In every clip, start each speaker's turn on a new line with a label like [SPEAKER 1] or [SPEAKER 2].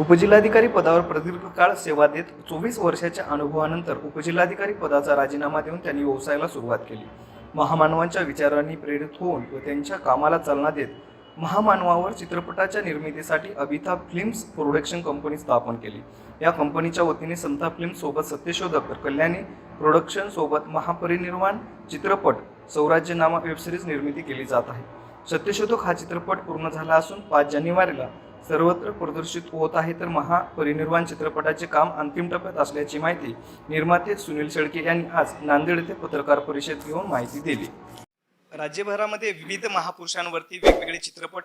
[SPEAKER 1] उपजिल्हाधिकारी पदावर प्रदीर्घ काळ सेवा देत चोवीस वर्षाच्या अनुभवानंतर उपजिल्हाधिकारी पदाचा राजीनामा देऊन त्यांनी व्यवसायाला सुरुवात केली. महामानवांच्या विचारांनी प्रेरित होऊन व त्यांच्या कामाला चालना देत महामानवावर चित्रपटाच्या निर्मितीसाठी अभिताभ फिल्म्स प्रोडक्शन कंपनी स्थापन केली. या कंपनीच्या वतीने संता फिल्म्स सोबत सत्यशोधक तर कल्याणी प्रोडक्शन सोबत महापरिनिर्वाण चित्रपट सौराज्यनामा वेबसिरीज निर्मिती केली जात आहे. सत्यशोधक हा चित्रपट पूर्ण झाला असून पाच जानेवारीला सर्वत्र प्रदर्शित होत आहे तर महापरिनिर्वाण चित्रपटाचे काम अंतिम टप्प्यात असल्याची माहिती निर्माते सुनील शेळके यांनी आज नांदेड येथे पत्रकार परिषद घेऊन माहिती दिली. राज्यभरामध्ये विविध महापुरुषांवरती वेगवेगळे चित्रपट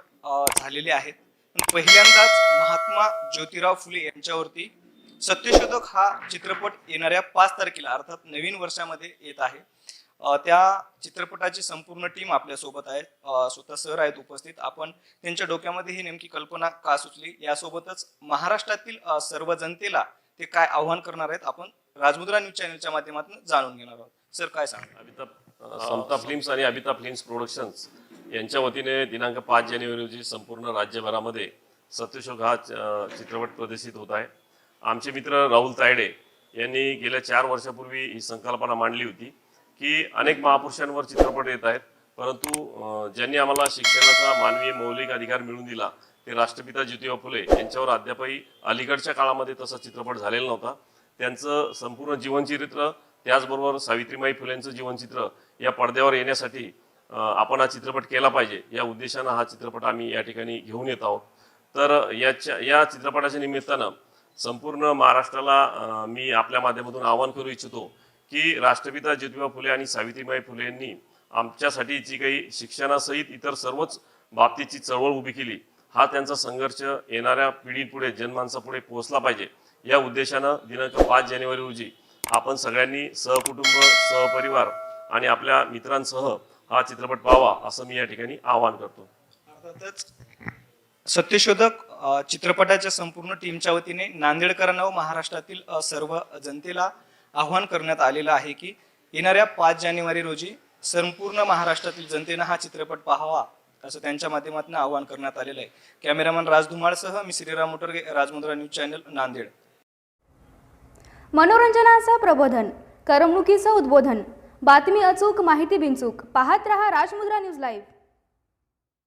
[SPEAKER 1] झालेले आहेत. पहिल्यांदाच महात्मा ज्योतिराव फुले यांच्यावरती सत्यशोधक हा चित्रपट येणाऱ्या पाच तारखेला अर्थात नवीन वर्षामध्ये येत आहे. त्या चित्रपटाची संपूर्ण टीम आपल्यासोबत आहे. स्वतः सर आहेत उपस्थित. आपण त्यांच्या डोक्यामध्ये ही नेमकी कल्पना का सुचली? यासोबतच महाराष्ट्रातील सर्व जनतेला ते काय आव्हान करणार आहेत आपण राजमुद्रा न्यूज चॅनलच्या माध्यमातून जाणून घेणार आहोत. सर काय सांगा
[SPEAKER 2] अमिताभ समता फिल्म्स आणि अमिताभ फिल्म्स प्रोडक्शन्स यांच्या वतीने दिनांक पाच जानेवारी रोजी संपूर्ण राज्यभरामध्ये सत्यशोक हा चित्रपट प्रदर्शित होत आहे. आमचे मित्र राहुल तायडे यांनी गेल्या चार वर्षापूर्वी ही संकल्पना मांडली होती. की अनेक महापुरुषांवर चित्रपट येत आहेत. परंतु ज्यांनी आम्हाला शिक्षणाचा मानवीय मौलिक अधिकार मिळवून दिला ते राष्ट्रपिता ज्योतिबा फुले यांच्यावर अद्यापही अलीकडच्या काळामध्ये तसा चित्रपट झालेला नव्हता. त्यांचं संपूर्ण जीवनचरित्र त्याचबरोबर सावित्रीमाई फुलेंचं जीवनचित्र या पडद्यावर येण्यासाठी आपण हा चित्रपट केला पाहिजे. या उद्देशानं हा चित्रपट आम्ही या ठिकाणी घेऊन येत आहोत. तर याच्या या चित्रपटाच्या निमित्तानं संपूर्ण महाराष्ट्राला मी आपल्या माध्यमातून आवाहन करू इच्छितो की राष्ट्रपिता ज्योतिबा फुले आणि सावित्रीबाई फुले यांनी आमच्यासाठी जी काही शिक्षणासहित इतर सर्वच बाबतीची चळवळ उभी केली हा त्यांचा संघर्ष येणाऱ्या पिढीपुढे जनमानसापुढे पोहोचला पाहिजे. या उद्देशानं दिनांक पाच जानेवारी रोजी आपण सगळ्यांनी सहकुटुंब सहपरिवार आणि आपल्या मित्रांसह हा चित्रपट पाहावा असं मी या ठिकाणी आवाहन करतो.
[SPEAKER 1] अर्थातच सत्यशोधक चित्रपटाच्या संपूर्ण टीमच्या वतीने नांदेडकरांना व महाराष्ट्रातील सर्व जनतेला आव्हान करण्यात आलेलं आहे की येणाऱ्या पाच जानेवारी रोजी संपूर्ण महाराष्ट्रातील जनतेनं हा चित्रपट पाहावा असं त्यांच्या माध्यमातून आवाहन करण्यात आलेलं आहे. कॅमेरामन राजधुमाळसह मी श्रीराम मोटरगे राजमुद्रा न्यूज चॅनल नांदेड.
[SPEAKER 3] मनोरंजनाचं प्रबोधन करमणुकीचं उद्बोधन. बातमी अचूक माहिती बिनचूक. पाहत रहा राजमुद्रा न्यूज लाईव्ह.